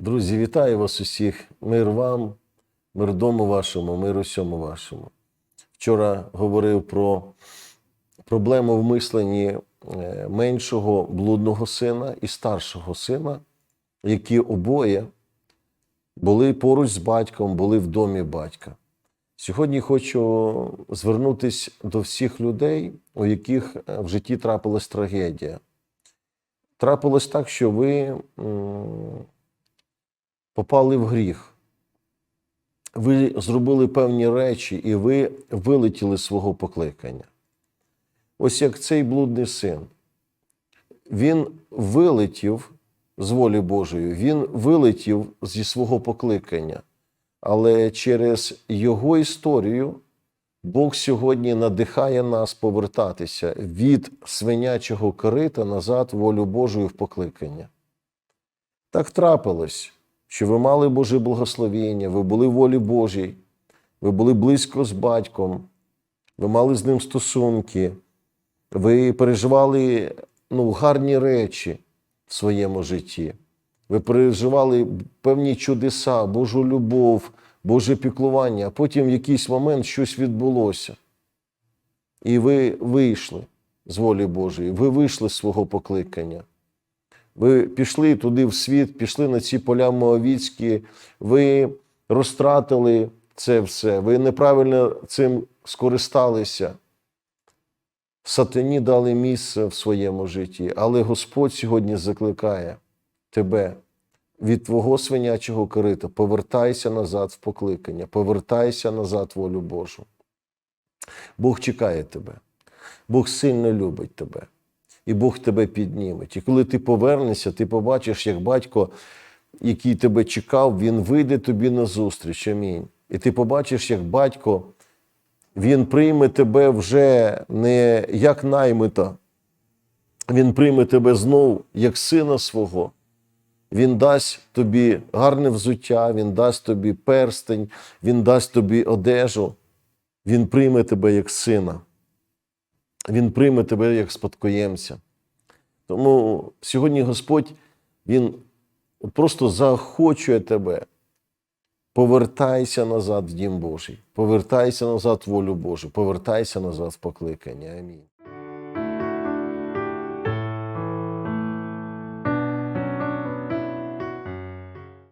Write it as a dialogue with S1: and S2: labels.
S1: Друзі, вітаю вас усіх. Мир вам, мир дому вашому, мир усьому вашому. Вчора говорив про проблему в мисленні е, меншого блудного сина і старшого сина, які обоє були поруч з батьком, були в домі батька. Сьогодні хочу звернутися до всіх людей, у яких е, в житті трапилась трагедія. Трапилось так, що ви попали в гріх. Ви зробили певні речі, і ви вилетіли з свого покликання. Ось як цей блудний син. Він вилетів з волі Божої, він вилетів зі свого покликання. Але через його історію Бог сьогодні надихає нас повертатися від свинячого корита назад волю Божою в покликання. Так трапилось, що ви мали Боже благословення, ви були в волі Божій, ви були близько з батьком, ви мали з ним стосунки, ви переживали ну, гарні речі в своєму житті. Ви переживали певні чудеса, Божу любов, Боже піклування, а потім в якийсь момент щось відбулося. І ви вийшли з волі Божої, ви вийшли з свого покликання. Ви пішли туди в світ, пішли на ці поля Моавіцькі, ви розтратили це все, ви неправильно цим скористалися. Сатані дали місце в своєму житті, але Господь сьогодні закликає тебе від твого свинячого корита, повертайся назад в покликання, повертайся назад волю Божу. Бог чекає тебе, Бог сильно любить тебе, і Бог тебе підніметь. І коли ти повернешся, ти побачиш, як батько, який тебе чекав, він вийде тобі назустріч. Амінь. І ти побачиш, як батько, він прийме тебе вже не як наймита, він прийме тебе знов як сина свого. Він дасть тобі гарне взуття, він дасть тобі перстень, він дасть тобі одежу. Він прийме тебе як сина. Він прийме тебе як спадкоємця. Тому сьогодні Господь Він просто заохочує тебе. Повертайся назад в Дім Божий, повертайся назад в волю Божу, повертайся назад в покликання. Амінь.